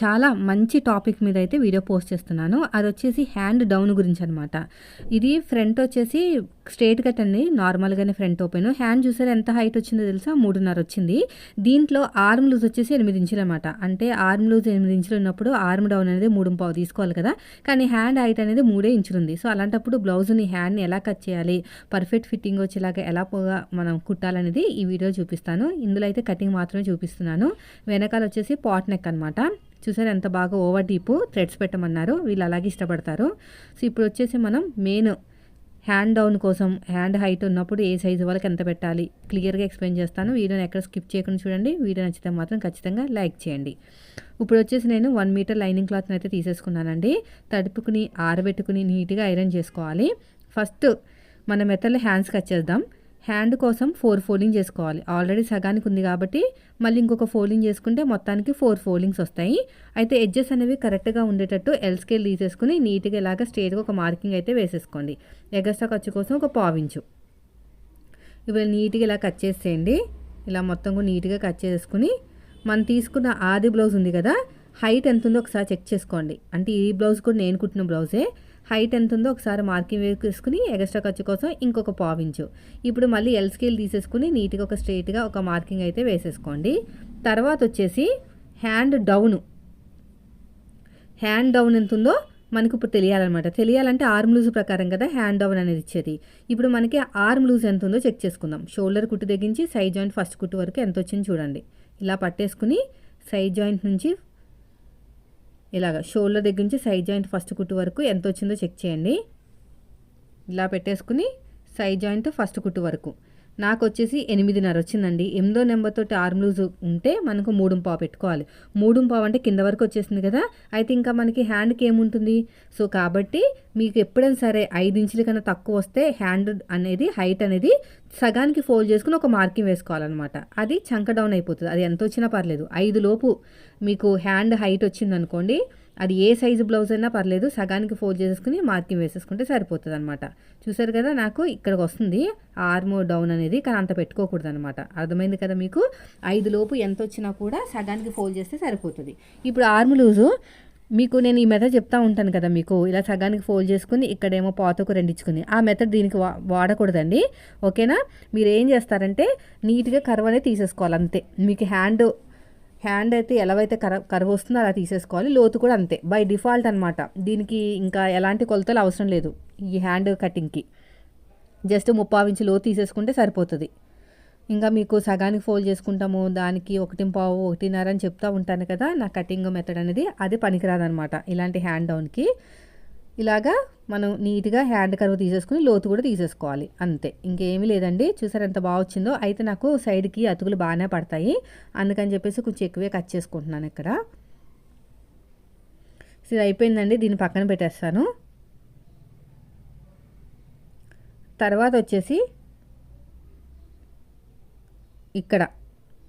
చాలా మంచి టాపిక్ మీద అయితే వీడియో పోస్ట్ చేస్తున్నాను. అది వచ్చేసి హ్యాండ్ డౌన్ గురించి అనమాట ఇది ఫ్రంట్ వచ్చేసి స్ట్రేట్ కట్ అండి. నార్మల్గానే ఫ్రంట్ ఓపెన్. హ్యాండ్ చూసారు ఎంత హైట్ వచ్చిందో తెలుసా? మూడున్నర వచ్చింది. దీంట్లో ఆర్మ్ లూజ్ వచ్చేసి ఎనిమిది ఇంచులు అనమాట అంటే ఆర్మ్ లూజ్ ఎనిమిది ఇంచులు ఉన్నప్పుడు ఆర్మ్ డౌన్ అనేది మూడు పావు తీసుకోవాలి కదా. కానీ హ్యాండ్ హైట్ అనేది మూడే ఇంచులు ఉంది. సో అలాంటప్పుడు బ్లౌజ్ని హ్యాండ్ని ఎలా కట్ చేయాలి? పర్ఫెక్ట్ ఫిట్టింగ్ వచ్చేలాగా ఎలా పోగా మనం కుట్టాలనేది ఈ వీడియో చూపిస్తాను. ఇందులో అయితే కటింగ్ మాత్రమే చూపిస్తున్నాను. వెనకాల వచ్చేసి పాట్ నెక్ అనమాట చూసారు ఎంత బాగా ఓవర్ డీపు థ్రెడ్స్ పెట్టమన్నారు. వీళ్ళు అలాగే ఇష్టపడతారు. సో ఇప్పుడు వచ్చేసి మనం మెయిన్ హ్యాండ్ డౌన్ కోసం హ్యాండ్ హైట్ ఉన్నప్పుడు ఏ సైజు వాళ్ళకి ఎంత పెట్టాలి? క్లియర్గా ఎక్స్ప్లెయిన్ చేస్తాను. వీడియోని ఎక్కడ స్కిప్ చేయకుండా చూడండి. వీడియో నచ్చితే మాత్రం ఖచ్చితంగా లైక్ చేయండి. ఇప్పుడు వచ్చేసి నేను వన్ మీటర్ లైనింగ్ క్లాత్ని అయితే తీసేసుకున్నానండి. తడుపుకుని ఆరబెట్టుకుని నీట్గా ఐరన్ చేసుకోవాలి. ఫస్ట్ మన మెత్తలు హ్యాండ్స్ కట్ చేద్దాం. హ్యాండ్ కోసం ఫోర్ ఫోల్డింగ్ చేసుకోవాలి. ఆల్రెడీ సగానికి ఉంది కాబట్టి మళ్ళీ ఇంకొక ఫోల్డింగ్ చేసుకుంటే మొత్తానికి ఫోర్ ఫోల్డింగ్స్ వస్తాయి. అయితే ఎడ్జెస్ అనేవి కరెక్ట్గా ఉండేటట్టు ఎల్ స్కేల్ తీసేసుకుని నీట్గా ఇలాగ స్ట్రేట్గా ఒక మార్కింగ్ అయితే వేసేసుకోండి. ఎగస్ట్రా ఖర్చు కోసం ఒక పావించు ఇవి నీట్గా ఇలా కట్ చేసేయండి. ఇలా మొత్తం కూడా నీట్గా కట్ చేసుకుని మనం తీసుకున్న ఆది బ్లౌజ్ ఉంది కదా హైట్ ఎంత ఉందో ఒకసారి చెక్ చేసుకోండి. అంటే ఈ బ్లౌజ్ కూడా నేను కుట్టిన బ్లౌజే. హైట్ ఎంత ఉందో ఒకసారి మార్కింగ్ వేసుకుని ఎక్స్ట్రా ఖర్చు కోసం ఇంకొక పావించు ఇప్పుడు మళ్ళీ ఎల్ స్కేల్ తీసేసుకుని నీట్గా ఒక స్ట్రైట్గా ఒక మార్కింగ్ అయితే వేసేసుకోండి. తర్వాత వచ్చేసి హ్యాండ్ డౌను హ్యాండ్ డౌన్ ఎంత ఉందో మనకు ఇప్పుడు తెలియాలన్నమాట. తెలియాలంటే ఆర్మ్ లూజ్ ప్రకారం కదా హ్యాండ్ డౌన్ అనేది ఇచ్చేది. ఇప్పుడు మనకి ఆర్మ్ లూజ్ ఎంత ఉందో చెక్ చేసుకుందాం. షోల్డర్ కుట్టు తెగించి సైడ్ జాయింట్ ఫస్ట్ కుట్టు వరకు ఎంత వచ్చింది చూడండి. ఇలా పట్టేసుకుని సైడ్ జాయింట్ నుంచి ఇలాగ షోల్డర్ దగ్గర నుంచి సైడ్ జాయింట్ ఫస్ట్ కుట్టు వరకు ఎంత వచ్చిందో చెక్ చేయండి. ఇలా పెట్టేసుకుని సైడ్ జాయింట్ ఫస్ట్ కుట్టు వరకు. నాకు వచ్చేసి ఎనిమిదిన్నర వచ్చిందండి. ఎనిమిదో నెంబర్తో ఆర్మ్ లూజ్ ఉంటే మనకు మూడు పావు పెట్టుకోవాలి. మూడు పావు అంటే కింద వరకు వచ్చేసింది కదా. అయితే ఇంకా మనకి హ్యాండ్కి ఏముంటుంది? సో కాబట్టి మీకు ఎప్పుడైనా సరే ఐదు ఇంచుల కన్నా తక్కువ వస్తే హ్యాండ్ అనేది హైట్ అనేది సగానికి ఫోల్డ్ చేసుకుని ఒక మార్కింగ్ వేసుకోవాలన్నమాట. అది చంక డౌన్ అయిపోతుంది. అది ఎంత వచ్చినా పర్లేదు. ఐదు లోపు మీకు హ్యాండ్ హైట్ వచ్చిందనుకోండి అది ఏ సైజు బ్లౌజ్ అయినా పర్లేదు సగానికి ఫోల్డ్ చేసేసుకుని మార్కింగ్ వేసేసుకుంటే సరిపోతుంది అనమాట చూసారు కదా నాకు ఇక్కడికి వస్తుంది ఆర్మ్ డౌన్ అనేది కానీ అంత పెట్టుకోకూడదు అనమాట అర్థమైంది కదా మీకు? ఐదు లోపు ఎంత వచ్చినా కూడా సగానికి ఫోల్డ్ చేస్తే సరిపోతుంది. ఇప్పుడు ఆర్మ్ లూజు మీకు నేను ఈ మెథడ్ చెప్తా ఉంటాను కదా మీకు. ఇలా సగానికి ఫోల్డ్ చేసుకుని ఇక్కడేమో పాతకు రెండించుకుని ఆ మెథడ్ దీనికి వా వాడకూడదండి. ఓకేనా? మీరు ఏం చేస్తారంటే నీట్గా కర్వ్ అనేది తీసేసుకోవాలి అంతే. మీకు హ్యాండ్ హ్యాండ్ అయితే ఎలావైతే కర కరువు వస్తుందో అలా తీసేసుకోవాలి. లోతు కూడా అంతే. బై డిఫాల్ట్ అనమాట దీనికి ఇంకా ఎలాంటి కొలతలు అవసరం లేదు ఈ హ్యాండ్ కటింగ్కి. జస్ట్ ముప్పావించి లోతు తీసేసుకుంటే సరిపోతుంది. ఇంకా మీకు సగానికి ఫోల్డ్ చేసుకుంటాము దానికి ఒకటి పావు ఒకటిన్నర అని చెప్తూ ఉంటాను కదా నా కటింగ్ మెథడ్ అనేది అది పనికిరాదనమాట ఇలాంటి హ్యాండ్ డౌన్కి. ఇలాగా మనం నీట్గా హ్యాండ్ కర్వ్ తీసేసుకుని లోతు కూడా తీసేసుకోవాలి. అంతే. ఇంకేమీ లేదండి. చూసారు ఎంత బాగా వచ్చిందో? అయితే నాకు సైడ్కి అతుకులు బాగానే పడతాయి. అందుకని చెప్పేసి కొంచెం ఎక్కువే కట్ చేసుకుంటున్నాను ఇక్కడ. ఇది అయిపోయిందండి. దీన్ని పక్కన పెట్టేస్తాను. తర్వాత వచ్చేసి ఇక్కడ.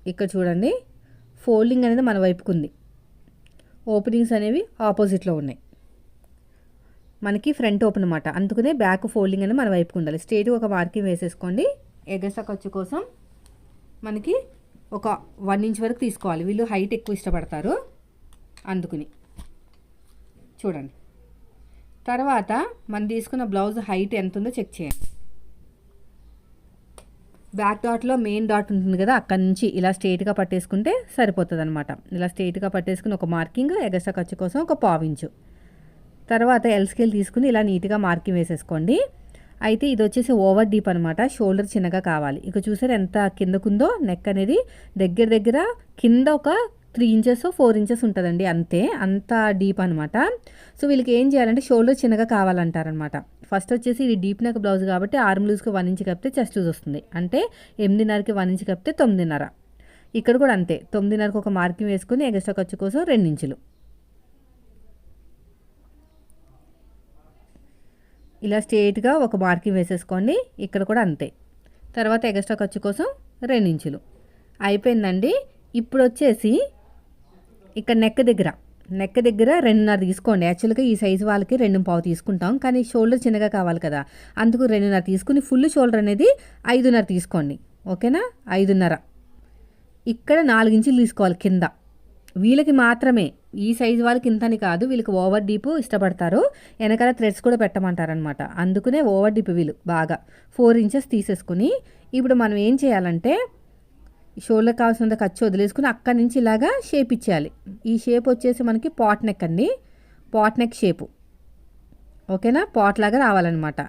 ఇక్కడ చూడండి. ఫోల్డింగ్ అనేది మన వైపుకుంది. ఓపెనింగ్స్ అనేవి ఆపోజిట్లో ఉన్నాయి. మనకి ఫ్రంట్ ఓపెన్ అనమాట అందుకనే బ్యాక్ ఫోల్డింగ్ అనేది మన వైపుకు ఉండాలి. స్ట్రేట్ ఒక మార్కింగ్ వేసేసుకోండి. ఎగస ఖర్చు కోసం మనకి ఒక వన్ ఇంచ్ వరకు తీసుకోవాలి. వీళ్ళు హైట్ ఎక్కువ ఇష్టపడతారు. అందుకుని చూడండి. తర్వాత మనం తీసుకున్న బ్లౌజ్ హైట్ ఎంత ఉందో చెక్ చేయండి. బ్యాక్ డాట్లో మెయిన్ డాట్ ఉంటుంది కదా అక్కడి నుంచి ఇలా స్ట్రేట్గా పట్టేసుకుంటే సరిపోతుంది అనమాట ఇలా స్ట్రైట్గా పట్టేసుకుని ఒక మార్కింగ్ ఎగస్ట్రా ఖర్చు కోసం ఒక పావించు తర్వాత ఎల్ స్కేల్ తీసుకుని ఇలా నీట్గా మార్కింగ్ వేసేసుకోండి. అయితే ఇది వచ్చేసి ఓవర్ డీప్ అనమాట షోల్డర్ చిన్నగా కావాలి. ఇక చూసారు ఎంత కిందకుందో? నెక్ అనేది దగ్గర దగ్గర కింద ఒక త్రీ ఇంచెస్ ఫోర్ ఇంచెస్ ఉంటుందండి. అంతే. అంత డీప్ అనమాట సో వీళ్ళకి ఏం చేయాలంటే షోల్డర్ చిన్నగా కావాలంటారనమాట ఫస్ట్ వచ్చేసి ఇది డీప్ నెక్ బ్లౌజ్ కాబట్టి ఆర్మ్ లూజ్కి వన్ ఇంచ్ కప్పితే చెస్ట్ లూజ్ వస్తుంది. అంటే ఎనిమిదిన్నరకి వన్ ఇంచ్ కప్పితే తొమ్మిదిన్నర. ఇక్కడ కూడా అంతే. తొమ్మిదిన్నరకు ఒక మార్కింగ్ వేసుకుని ఎగస్ట్రా ఖర్చు కోసం రెండు ఇంచులు ఇలా స్ట్రేట్గా ఒక మార్కింగ్ వేసేసుకోండి. ఇక్కడ కూడా అంతే. తర్వాత ఎగస్ట్రా ఖర్చు కోసం రెండు ఇంచులు అయిపోయిందండి. ఇప్పుడు వచ్చేసి ఇక్కడ నెక్ దగ్గర. నెక్ దగ్గర రెండున్నర తీసుకోండి. యాక్చువల్గా ఈ సైజు వాళ్ళకి రెండు పావు తీసుకుంటాం. కానీ షోల్డర్ చిన్నగా కావాలి కదా. అందుకు రెండున్నర తీసుకుని ఫుల్ షోల్డర్ అనేది ఐదున్నర తీసుకోండి. ఓకేనా? ఐదున్నర. ఇక్కడ నాలుగు ఇంచులు తీసుకోవాలి కింద. వీళ్ళకి మాత్రమే. ఈ సైజు వాళ్ళకి ఇంతని కాదు వీళ్ళకి ఓవర్ డీప్ ఇష్టపడతారు. వెనకాల థ్రెడ్స్ కూడా పెట్టమంటారనమాట అందుకనే ఓవర్ డీప్ వీళ్ళు బాగా. ఫోర్ ఇంచెస్ తీసేసుకుని ఇప్పుడు మనం ఏం చేయాలంటే షోల్డర్ కావాల్సినంత ఖర్చు వదిలేసుకుని అక్కడి నుంచి ఇలాగా షేప్ ఇచ్చేయాలి. ఈ షేప్ వచ్చేసి మనకి పాట్ నెక్ అండి. Pot neck shape. ఓకేనా? పాట్ లాగా రావాలన్నమాట.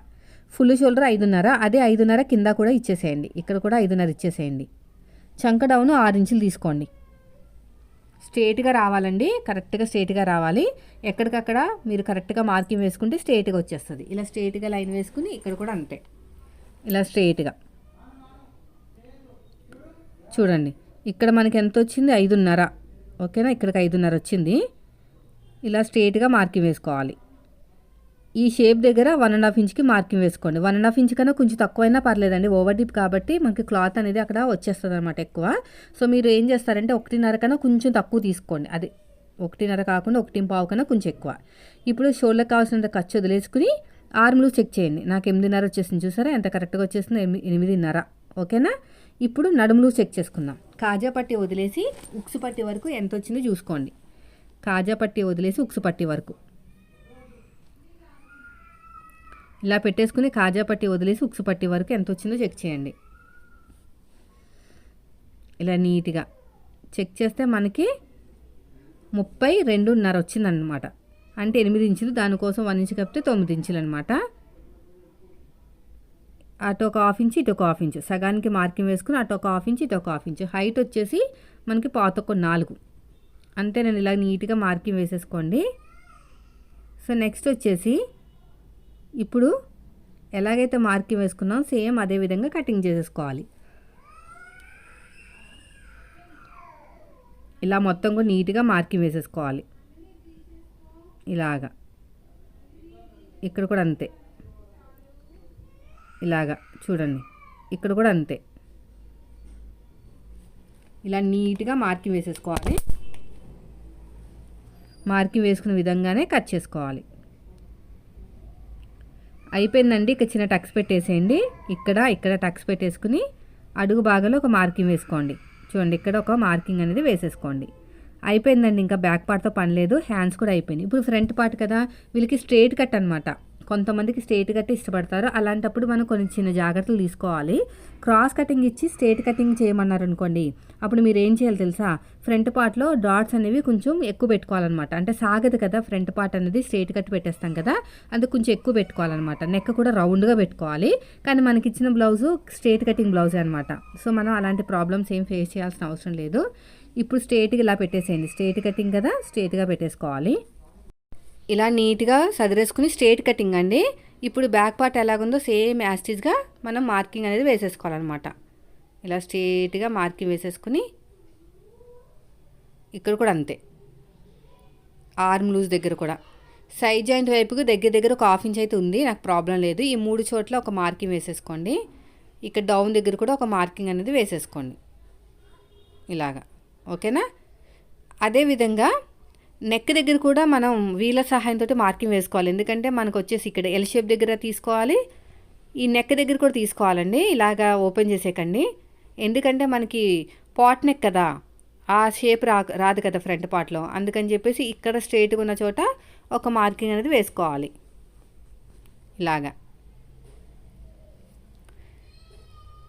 ఫుల్ షోల్డర్ ఐదున్నర అదే ఐదున్నర కింద కూడా ఇచ్చేసేయండి. ఇక్కడ కూడా ఐదున్నర ఇచ్చేసేయండి. చంక డౌన్ ఆరు ఇంచులు తీసుకోండి. స్ట్రేట్గా రావాలండి. కరెక్ట్గా స్ట్రేట్గా రావాలి. ఎక్కడికక్కడ మీరు కరెక్ట్గా మార్కింగ్ వేసుకుంటే స్ట్రేట్గా వచ్చేస్తుంది. ఇలా స్ట్రేట్గా లైన్ వేసుకుని ఇక్కడ కూడా అంతే. ఇలా స్ట్రేట్గా. చూడండి. ఇక్కడ మనకి ఎంత వచ్చింది? ఐదున్నర. ఓకేనా? ఇక్కడికి ఐదున్నర వచ్చింది. ఇలా స్ట్రేట్గా మార్కింగ్ వేసుకోవాలి. ఈ షేప్ దగ్గర వన్ అండ్ హాఫ్ ఇంచ్కి మార్కింగ్ వేసుకోండి. వన్ అండ్ హాఫ్ ఇంచ్ కన్నా కొంచెం తక్కువైనా పర్లేదండి. ఓవర్ డీప్ కాబట్టి మనకి క్లాత్ అనేది అక్కడ వచ్చేస్తుంది అనమాట ఎక్కువ. సో మీరు ఏం చేస్తారంటే ఒకటిన్నర కన్నా కొంచెం తక్కువ తీసుకోండి. అది ఒకటిన్నర కాకుండా ఒకటి పావు కన్నా కొంచెం ఎక్కువ. ఇప్పుడు షోళ్ళకి కావాల్సినంత ఖర్చు వదిలేసుకుని ఆర్మ్లు చెక్ చేయండి. నాకు ఎనిమిదిన్నర వచ్చేసింది చూసారా? ఎంత కరెక్ట్గా వచ్చేసింది ఎనిమిదిన్నర. ఓకేనా? ఇప్పుడు నడుములు చెక్ చేసుకుందాం. కాజా పట్టి వదిలేసి ఉక్సు పట్టి వరకు ఎంత వచ్చిందో చూసుకోండి. కాజా పట్టి వదిలేసి ఉక్సు పట్టి వరకు. ఇలా పెట్టేసుకుని కాజా పట్టి వదిలేసి ఉక్సు పట్టి వరకు ఎంత వచ్చిందో చెక్ చేయండి. ఇలా నీట్గా చెక్ చేస్తే మనకి ముప్పై రెండున్నర వచ్చిందన్నమాట. అంటే ఎనిమిది ఇంచులు దానికోసం వన్ ఇంచు కప్పితే తొమ్మిది ఇంచులు అనమాట అటు ఒక హాఫ్ ఇంచు ఇటు ఒక హాఫ్ ఇంచు. సగానికి మార్కింగ్ వేసుకుని అటు ఒక హాఫ్ ఇంచు ఇటు ఒక హాఫ్ ఇంచు. హైట్ వచ్చేసి మనకి పాతొక్క నాలుగు. అంతే నేను ఇలా నీట్గా మార్కింగ్ వేసేసుకోండి. సో నెక్స్ట్ వచ్చేసి ఇప్పుడు ఎలాగైతే మార్కింగ్ వేసుకున్నాం సేమ్ అదే విధంగా కటింగ్ చేసేసుకోవాలి. ఇలా మొత్తం కూడా నీట్గా మార్కింగ్ వేసేసుకోవాలి. ఇలాగా. ఇక్కడ కూడా అంతే. ఇలాగా. చూడండి. ఇక్కడ కూడా అంతే. ఇలా నీట్గా మార్కింగ్ వేసేసుకోవాలి. మార్కింగ్ వేసుకున్న విధంగానే కట్ చేసుకోవాలి. అయిపోయిందండి. ఇక చిన్న టక్స్ పెట్టేసేయండి. ఇక్కడ ఇక్కడ టక్స్ పెట్టేసుకుని అడుగు భాగంలో ఒక మార్కింగ్ వేసుకోండి. చూడండి ఇక్కడ ఒక మార్కింగ్ అనేది వేసేసుకోండి. అయిపోయిందండి. ఇంకా బ్యాక్ పార్ట్తో పని లేదు. హ్యాండ్స్ కూడా అయిపోయింది ఇప్పుడు ఫ్రంట్ పార్ట్ కదా వీళ్ళకి స్ట్రేట్ కట్ అనమాట కొంతమందికి స్ట్రేట్ కట్ ఇష్టపడతారు. అలాంటప్పుడు మనం కొన్ని చిన్న జాగ్రత్తలు తీసుకోవాలి. క్రాస్ కటింగ్ ఇచ్చి స్ట్రేట్ కటింగ్ చేయమన్నారు అనుకోండి అప్పుడు మీరు ఏం చేయాలి తెలుసా? ఫ్రంట్ పార్ట్లో డాట్స్ అనేవి కొంచెం ఎక్కువ పెట్టుకోవాలన్నమాట. అంటే సాగదు కదా ఫ్రంట్ పార్ట్ అనేది స్ట్రేట్ కట్ పెట్టేస్తాం కదా అది కొంచెం ఎక్కువ పెట్టుకోవాలన్నమాట. నెక్ కూడా రౌండ్గా పెట్టుకోవాలి. కానీ మనకి ఇచ్చిన బ్లౌజు స్ట్రేట్ కటింగ్ బ్లౌజే అనమాట సో మనం అలాంటి ప్రాబ్లమ్స్ ఏం ఫేస్ చేయాల్సిన అవసరం లేదు. ఇప్పుడు స్ట్రేట్గా ఇలా పెట్టేసేయండి. స్ట్రేట్ కటింగ్ కదా స్ట్రేట్గా పెట్టేసుకోవాలి. ఇలా నీట్గా సదిరేసుకుని స్ట్రేట్ కటింగ్ అండి. ఇప్పుడు బ్యాక్ పార్ట్ ఎలాగుందో సేమ్ యాస్టిజ్గా మనం మార్కింగ్ అనేది వేసేసుకోవాలన్నమాట. ఇలా స్ట్రేట్గా మార్కింగ్ వేసేసుకుని ఇక్కడ కూడా అంతే. ఆర్మ్ లూజ్ దగ్గర కూడా. సైడ్ జాయింట్ వైపుకి దగ్గర దగ్గర ఒక హాఫ్ ఇంచ్ అయితే ఉంది నాకు ప్రాబ్లం లేదు. ఈ మూడు చోట్ల ఒక మార్కింగ్ వేసేసుకోండి. ఇక్కడ డౌన్ దగ్గర కూడా ఒక మార్కింగ్ అనేది వేసేసుకోండి. ఇలాగా. ఓకేనా? అదేవిధంగా నెక్ దగ్గర కూడా మనం వీళ్ళ సహాయంతో మార్కింగ్ వేసుకోవాలి. ఎందుకంటే మనకు వచ్చేసి ఇక్కడ ఎల్ షేప్ దగ్గర తీసుకోవాలి. ఈ నెక్ దగ్గర కూడా తీసుకోవాలండి. ఇలాగా ఓపెన్ చేసేకండి. ఎందుకంటే మనకి పాట్ నెక్ కదా. ఆ షేప్ రా రాదు కదా ఫ్రంట్ పార్ట్లో అందుకని చెప్పేసి ఇక్కడ స్ట్రైట్గా ఉన్న చోట ఒక మార్కింగ్ అనేది వేసుకోవాలి. ఇలాగా.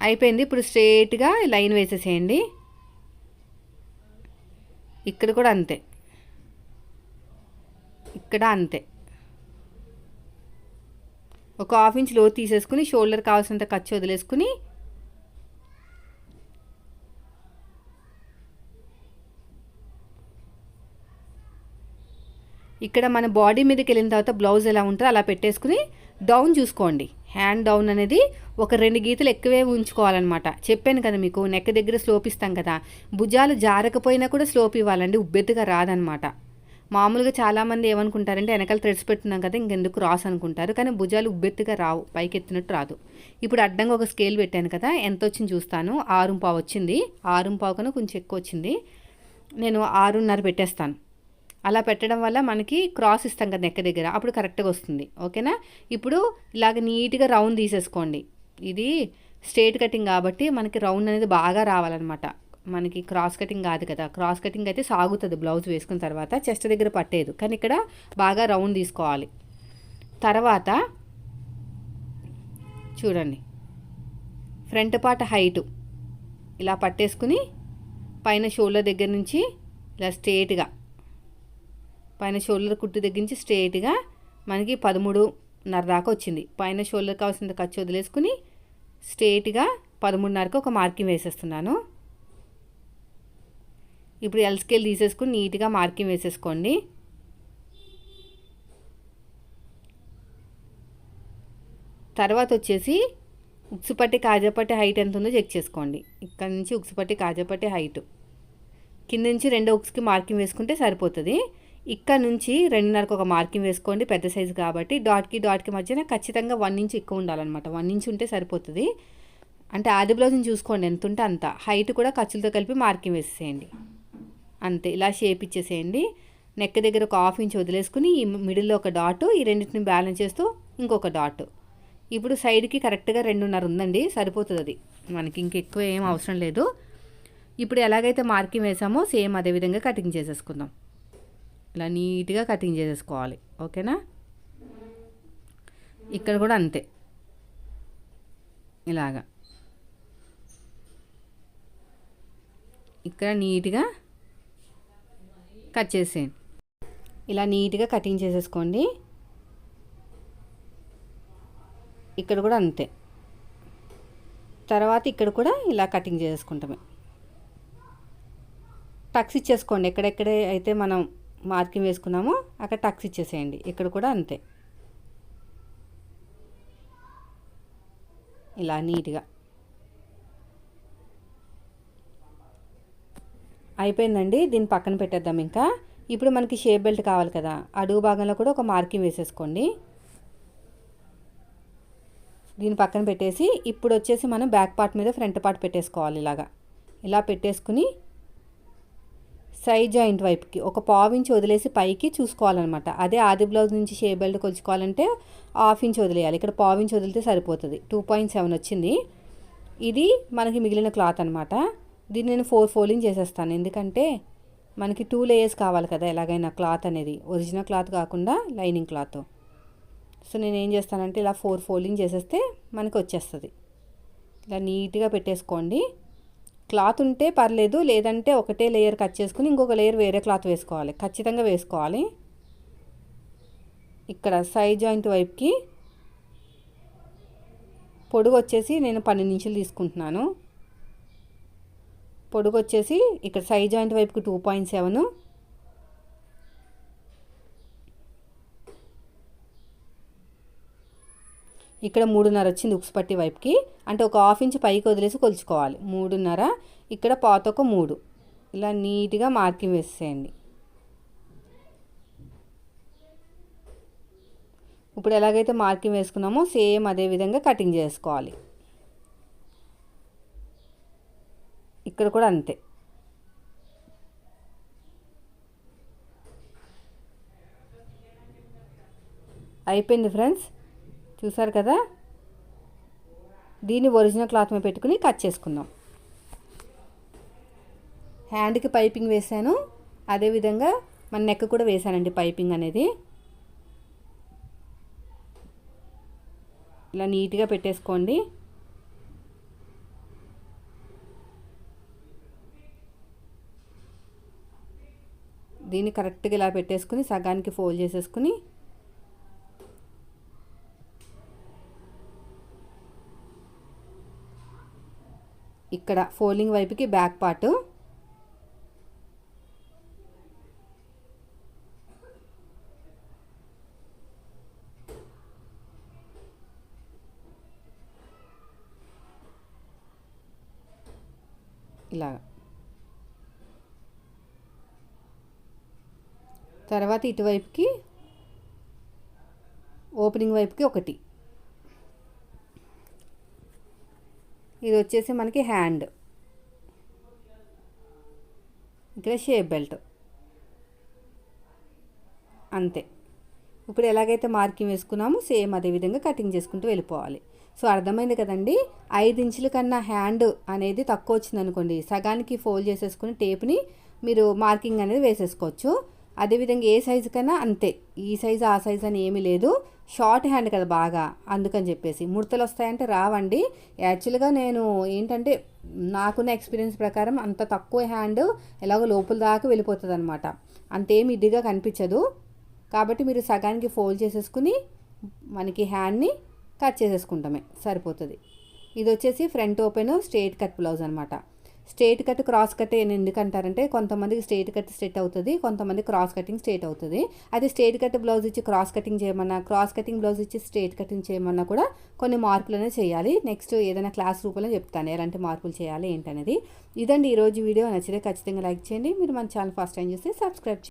అయిపోయింది. ఇప్పుడు స్ట్రైట్గా లైన్ వేసేసేయండి. ఇక్కడ కూడా అంతే. ఇక్కడ అంతే. ఒక హాఫ్ ఇంచ్లో తీసేసుకుని షోల్డర్ కావాల్సినంత ఖర్చు వదిలేసుకుని ఇక్కడ మన బాడీ మీదకి వెళ్ళిన తర్వాత బ్లౌజ్ ఎలా ఉంటుందో అలా పెట్టేసుకుని డౌన్ చూసుకోండి. హ్యాండ్ డౌన్ అనేది ఒక రెండు గీతలు ఎక్కువే ఉంచుకోవాలన్నమాట. చెప్పాను కదా మీకు నెక్ దగ్గర స్లోప్ ఇస్తాం కదా. భుజాలు జారకపోయినా కూడా స్లోప్ ఇవ్వాలండి ఉబ్బెత్తుగా రాదనమాట మామూలుగా చాలామంది ఏమనుకుంటారంటే వెనకాల థ్రెడ్స్ పెట్టున్నాం కదా ఇంకెందుకు రాస్ అనుకుంటారు. కానీ భుజాలు ఉబ్బెత్తుగా రావు పైకి ఎత్తినట్టు రాదు. ఇప్పుడు అడ్డంగా ఒక స్కేల్ పెట్టాను కదా ఎంత వచ్చింది చూస్తాను. ఆరు పావు వచ్చింది. ఆరు పావు కన్నా కొంచెం ఎక్కువ వచ్చింది. నేను ఆరున్నర పెట్టేస్తాను. అలా పెట్టడం వల్ల మనకి క్రాస్ ఇస్తాం కదా నెక్క దగ్గర. అప్పుడు కరెక్ట్గా వస్తుంది. ఓకేనా? ఇప్పుడు ఇలాగ నీట్గా రౌండ్ తీసేసుకోండి. ఇది స్ట్రేట్ కటింగ్ కాబట్టి మనకి రౌండ్ అనేది బాగా రావాలన్నమాట. మనకి క్రాస్ కటింగ్ కాదు కదా. క్రాస్ కటింగ్ అయితే సాగుతుంది బ్లౌజ్ వేసుకున్న తర్వాత చెస్ట్ దగ్గర పట్టేది కానీ ఇక్కడ బాగా రౌండ్ తీసుకోవాలి. తర్వాత చూడండి. ఫ్రంట్ పార్ట్ హైటు ఇలా పట్టేసుకుని పైన షోల్డర్ దగ్గర నుంచి ఇలా స్ట్రేట్గా పైన షోల్డర్ కుట్టు దగ్గర నుంచి స్ట్రేట్గా మనకి పదమూడున్నర దాకా వచ్చింది. పైన షోల్డర్ కావాల్సిన ఖర్చు వదిలేసుకుని స్ట్రేట్గా పదమూడున్నరకు ఒక మార్కింగ్ వేసేస్తున్నాను. ఇప్పుడు ఎల్ స్కేల్ తీసేసుకుని నీట్గా మార్కింగ్ వేసేసుకోండి. తర్వాత వచ్చేసి ఉక్సుపట్టి కాజాపట్టి హైట్ ఎంత ఉందో చెక్ చేసుకోండి. ఇక్కడ నుంచి ఉక్సుపట్టి కాజాపట్టి హైట్ కింద నుంచి రెండో ఉక్స్కి మార్కింగ్ వేసుకుంటే సరిపోతుంది. ఇక్కడ నుంచి రెండున్నరకు ఒక మార్కింగ్ వేసుకోండి పెద్ద సైజు కాబట్టి. డాట్కి డాట్కి మధ్యన ఖచ్చితంగా వన్ ఇంచ్ ఎక్కువ ఉండాలన్నమాట. వన్ ఇంచ్ ఉంటే సరిపోతుంది. అంటే ఆది బ్లౌజ్ని చూసుకోండి ఎంత ఉంటే అంత. హైట్ కూడా ఖర్చులతో కలిపి మార్కింగ్ వేసేసేయండి. అంతే ఇలా షేప్ ఇచ్చేసేయండి. నెక్ దగ్గర ఒక హాఫ్ ఇంచ్ వదిలేసుకుని ఈ మిడిల్లో ఒక డాట్ ఈ రెండింటిని బ్యాలెన్స్ చేస్తూ ఇంకొక డాట్. ఇప్పుడు సైడ్కి కరెక్ట్గా రెండున్నర ఉందండి సరిపోతుంది అది మనకి ఇంకెక్కువ ఏం అవసరం లేదు. ఇప్పుడు ఎలాగైతే మార్కింగ్ వేసామో సేమ్ అదే విధంగా కటింగ్ చేసేసుకుందాం. ఇలా నీట్గా కటింగ్ చేసేసుకోవాలి ఓకేనా? ఇక్కడ కూడా అంతే. ఇలాగా. ఇక్కడ నీట్గా కట్ చేసేయండి. ఇలా నీట్గా కటింగ్ చేసేసుకోండి. ఇక్కడ కూడా అంతే. తర్వాత ఇక్కడ కూడా ఇలా కటింగ్ చేసేసుకుంటామే. టక్స్ ఇచ్చేసుకోండి. ఎక్కడెక్కడ అయితే మనం మార్కింగ్ వేసుకున్నామో అక్కడ టక్స్ ఇచ్చేసేయండి. ఇక్కడ కూడా అంతే. ఇలా నీట్గా. అయిపోయిందండి దీన్ని పక్కన పెట్టేద్దాం ఇంకా. ఇప్పుడు మనకి షేప్ బెల్ట్ కావాలి కదా అడుగు భాగంలో కూడా ఒక మార్కింగ్ వేసేసుకోండి. దీని పక్కన పెట్టేసి ఇప్పుడు వచ్చేసి మనం బ్యాక్ పార్ట్ మీద ఫ్రంట్ పార్ట్ పెట్టేసుకోవాలి ఇలాగా. ఇలా పెట్టేసుకుని సైడ్ జాయింట్ వైపుకి ఒక పావు ఇంచ్ వదిలేసి పైకి చూసుకోవాలన్నమాట. అదే ఆది బ్లౌజ్ నుంచి షే బెల్ట్ కొలుచుకోవాలంటే హాఫ్ ఇంచ్ వదిలేయాలి. ఇక్కడ పావు ఇంచ్ వదిలితే సరిపోతుంది. టూ పాయింట్ సెవెన్ వచ్చింది. ఇది మనకి మిగిలిన క్లాత్ అనమాట దీన్ని నేను ఫోర్ ఫోల్డింగ్ చేసేస్తాను. ఎందుకంటే మనకి టూ లేయర్స్ కావాలి కదా ఎలాగైనా క్లాత్ అనేది. ఒరిజినల్ క్లాత్ కాకుండా లైనింగ్ క్లాత్. సో నేను ఏం చేస్తానంటే ఇలా ఫోర్ ఫోల్డింగ్ చేసేస్తే మనకి వచ్చేస్తుంది. ఇలా నీట్గా పెట్టేసుకోండి. క్లాత్ ఉంటే పర్లేదు లేదంటే ఒకటే లేయర్ కట్ చేసుకుని ఇంకొక లేయర్ వేరే క్లాత్ వేసుకోవాలి. ఖచ్చితంగా వేసుకోవాలి. ఇక్కడ సైడ్ జాయింట్ వైపుకి పొడుగు వచ్చేసి నేను పన్నెండు ఇంచులు తీసుకుంటున్నాను. పొడుగు వచ్చేసి ఇక్కడ సైడ్ జాయింట్ వైపుకి టూ పాయింట్ సెవెన్. ఇక్కడ మూడున్నర వచ్చింది ఉక్స్ పట్టి వైపుకి. అంటే ఒక హాఫ్ ఇంచ్ పైకి వదిలేసి కొలుచుకోవాలి. మూడున్నర ఇక్కడ పాత ఒక మూడు. ఇలా నీట్గా మార్కింగ్ వేసేయండి. ఇప్పుడు ఎలాగైతే మార్కింగ్ వేసుకున్నామో సేమ్ అదే విధంగా కటింగ్ చేసుకోవాలి. ఇక్కడ కూడా అంతే. అయిపోయింది ఫ్రెండ్స్? చూసారు కదా? దీన్ని ఒరిజినల్ క్లాత్ మీద పెట్టుకుని కట్ చేసుకుందాం. హ్యాండ్కి పైపింగ్ వేసాను అదేవిధంగా మన నెక్ కూడా వేసానండి పైపింగ్ అనేది. ఇలా నీట్గా పెట్టేసుకోండి. దీన్ని కరెక్ట్గా ఇలా పెట్టేసుకుని సగానికి ఫోల్డ్ చేసేసుకుని ఇక్కడ ఫోల్డింగ్ వైపుకి బ్యాక్ పార్ట్ ఇలాగా తర్వాత ఇటువైపుకి ఓపెనింగ్ వైపుకి ఒకటి. ఇది వచ్చేసి మనకి హ్యాండ్. ఇక్కడ షేప్ బెల్ట్. అంతే. ఇప్పుడు ఎలాగైతే మార్కింగ్ వేసుకున్నామో సేమ్ అదే విధంగా కటింగ్ చేసుకుంటూ వెళ్ళిపోవాలి. సో అర్థమైంది కదండి? ఐదు ఇంచుల కన్నా హ్యాండ్ అనేది తక్కువ వచ్చింది అనుకోండి సగానికి ఫోల్డ్ చేసేసుకుని టేప్ని మీరు మార్కింగ్ అనేది వేసేసుకోవచ్చు. అదేవిధంగా ఏ సైజు కన్నా అంతే. ఈ సైజు ఆ సైజు అని ఏమీ లేదు. షార్ట్ హ్యాండ్ కదా బాగా. అందుకని చెప్పేసి. ముడతలు వస్తాయంటే రావండి. యాక్చువల్గా నేను ఏంటంటే నాకున్న ఎక్స్పీరియన్స్ ప్రకారం అంత తక్కువ హ్యాండ్ ఎలాగో లోపల దాకా వెళ్ళిపోతుంది అనమాట అంతేమి ఇదిగా కనిపించదు. కాబట్టి మీరు సగానికి ఫోల్డ్ చేసేసుకుని మనకి హ్యాండ్ని కట్ చేసేసుకుంటామే. సరిపోతుంది. ఇది వచ్చేసి front open straight cut blouse అనమాట స్ట్రేట్ కట్ క్రాస్ కట్ అని ఎందుకు అంటారంటే కొంతమందికి స్ట్రేట్ కట్ స్ట్రేట్ అవుతుంది కొంతమంది క్రాస్ కటింగ్ స్ట్రేట్ అవుతుంది. అది స్ట్రేట్ కట్ బ్లౌజ్ ఇచ్చి క్రాస్ కటింగ్ చేయమన్నా క్రాస్ కటింగ్ బ్లౌజ్ ఇచ్చి స్ట్రేట్ కటింగ్ చేయమన్నా కూడా కొన్ని మార్పులు చేయాలి. నెక్స్ట్ ఏదైనా క్లాస్ రూపంలో చెప్తాను ఎలాంటి మార్పులు చేయాలి ఏంటనేది. ఇదండి ఈరోజు వీడియో. నచ్చితే ఖచ్చితంగా లైక్ చేయండి. మీరు మన ఛానల్ ఫస్ట్ టైం చూస్తే సబ్స్క్రైబ్